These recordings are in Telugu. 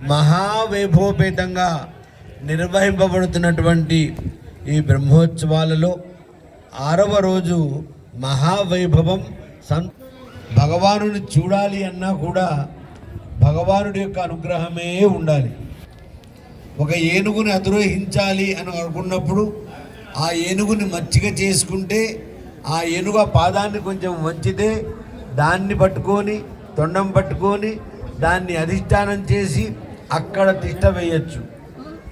మహావైభవపేతంగా నిర్వహింపబడుతున్నటువంటి ఈ బ్రహ్మోత్సవాలలో ఆరవ రోజు మహావైభవం సం భగవానుని చూడాలి అన్నా కూడా భగవానుడి యొక్క అనుగ్రహమే ఉండాలి. ఒక ఏనుగుని అధిరోహించాలి అని అనుకున్నప్పుడు ఆ ఏనుగుని మచ్చిక చేసుకుంటే ఆ ఏనుగు పాదాన్ని కొంచెం వంచితే దాన్ని పట్టుకొని తొండం పట్టుకొని దాన్ని అధిష్టానం చేసి అక్కడ తిష్ట వేయచ్చు.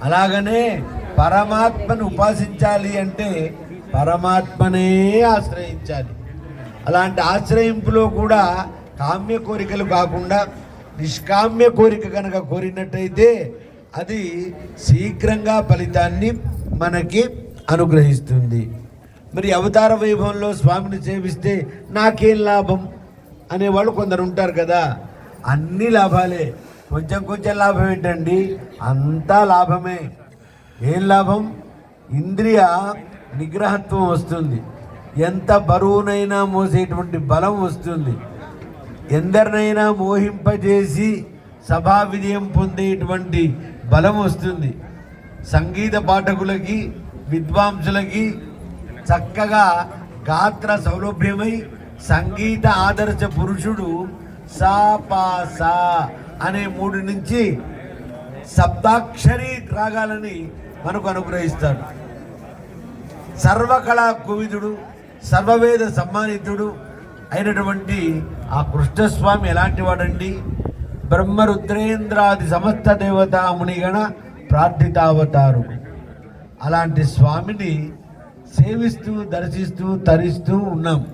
అలాగనే పరమాత్మను ఉపాసించాలి అంటే పరమాత్మనే ఆశ్రయించాలి. అలాంటి ఆశ్రయింపులో కూడా కామ్య కోరికలు కాకుండా నిష్కామ్య కోరిక కనుక కోరినట్టయితే అది శీఘ్రంగా ఫలితాన్ని మనకి అనుగ్రహిస్తుంది. మరి అవతార వైభవంలో స్వామిని సేవిస్తే నాకేం లాభం? అనేవాళ్ళు కొందరు ఉంటారు కదా. అన్ని లాభాలే. కొంచెం కొంచెం లాభం ఏంటండి? అంతా లాభమే. ఏం లాభం? ఇంద్రియ నిగ్రహత్వం వస్తుంది. ఎంత బరువునైనా మోసేటువంటి బలం వస్తుంది. ఎందరినైనా మోహింపజేసి సభా విజయం పొందేటువంటి బలం వస్తుంది. సంగీత పాఠకులకి విద్వాంసులకి చక్కగా గాత్ర సౌలభ్యమై సంగీత ఆదర్శ పురుషుడు సా పా సా అనే మూడు నుంచి సప్తాక్షరి రాగాలని మనకు అనుగ్రహిస్తాడు. సర్వకళా కువిదుడు సర్వవేద సమ్మానితుడు అయినటువంటి ఆ కృష్ణస్వామి ఎలాంటి వాడండి? బ్రహ్మరుద్రేంద్రాది సమస్త దేవతా మునిగణ ప్రార్థితావతారు. అలాంటి స్వామిని సేవిస్తూ దర్శిస్తూ తరిస్తూ ఉన్నాం.